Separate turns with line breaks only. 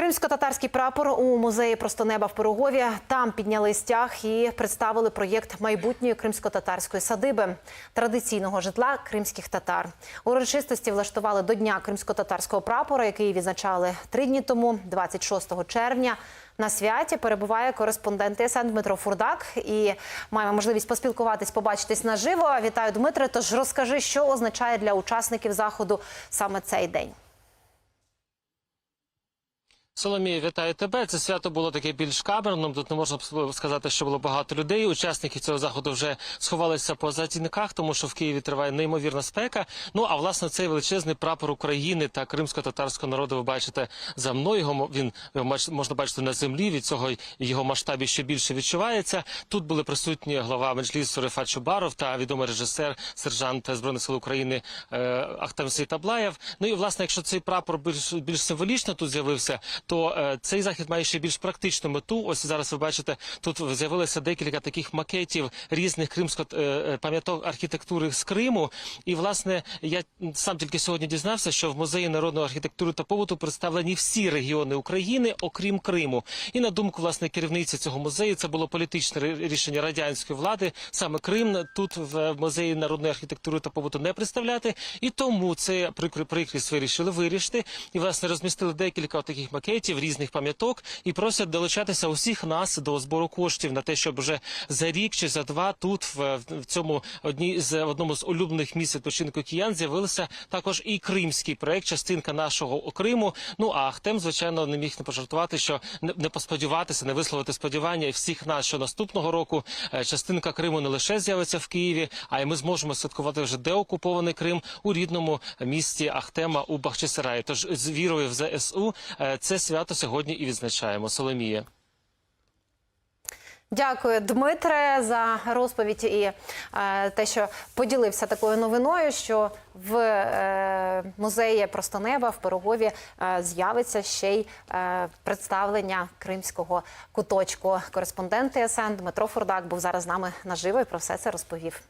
Кримсько-татарський прапор у музеї Просто неба в Пирогові. Там підняли стяг і представили проєкт майбутньої кримсько-татарської садиби традиційного житла кримських татар. Урочистості влаштували до дня кримсько-татарського прапора, який відзначали три дні тому, 26 червня. На святі перебуває кореспондент ТСН Дмитро Фурдак. І маємо можливість поспілкуватись, побачитись наживо. Вітаю, Дмитре. Тож розкажи, що означає для учасників заходу саме цей день.
Соломія, вітаю тебе. Це свято було таке більш камерним. Тут не можна сказати, що було багато людей. Учасники цього заходу вже сховалися по затінниках, тому що в Києві триває неймовірна спека. Ну а власне цей величезний прапор України та кримсько-татарського народу. Ви бачите за мною. Його він можна бачити на землі. Від цього його масштабі ще більше відчувається. Тут були присутні глава Меджлісу Рефат Чубаров та відомий режисер, сержант збройних сил України е, Ахтам Сейтаблаєв. Ну і власне, якщо цей прапор більш більш символічно тут з'явився, то е, цей захід має ще більш практичну мету. Ось зараз ви бачите, тут з'явилося декілька таких макетів різних кримсько е, е, пам'яток архітектури з Криму. І власне я сам тільки сьогодні дізнався, що в музеї народної архітектури та побуту представлені всі регіони України, окрім Криму. І на думку власне керівниці цього музею, це було політичне рішення радянської влади. Саме Крим тут в музеї народної архітектури та побуту не представляти. І тому це прикрість вирішили вирішити. І власне розмістили декілька таких макетів різних пам'яток і просять долучатися усіх нас до збору коштів на те, щоб вже за рік чи за два тут в, в цьому одній з одному з улюблених місць відпочинку киян з'явився також і кримський проект, частинка нашого Криму. Ну а Ахтем, звичайно, не міг не пожартувати, що не, не посподіватися, не висловити сподівання всіх нас, що наступного року е, частинка Криму не лише з'явиться в Києві, а й ми зможемо святкувати вже деокупований Крим у рідному місті Ахтема у Бахчисараї. Тож з вірою в ЗСУ е, це свято сьогодні і відзначаємо. Соломія.
Дякую, Дмитре, за розповідь і е, те, що поділився такою новиною, що в е, музеї Просто неба в Пирогові е, з'явиться ще й е, представлення кримського куточку. Кореспондент ТСН Дмитро Фурдак був зараз з нами наживо і про все це розповів.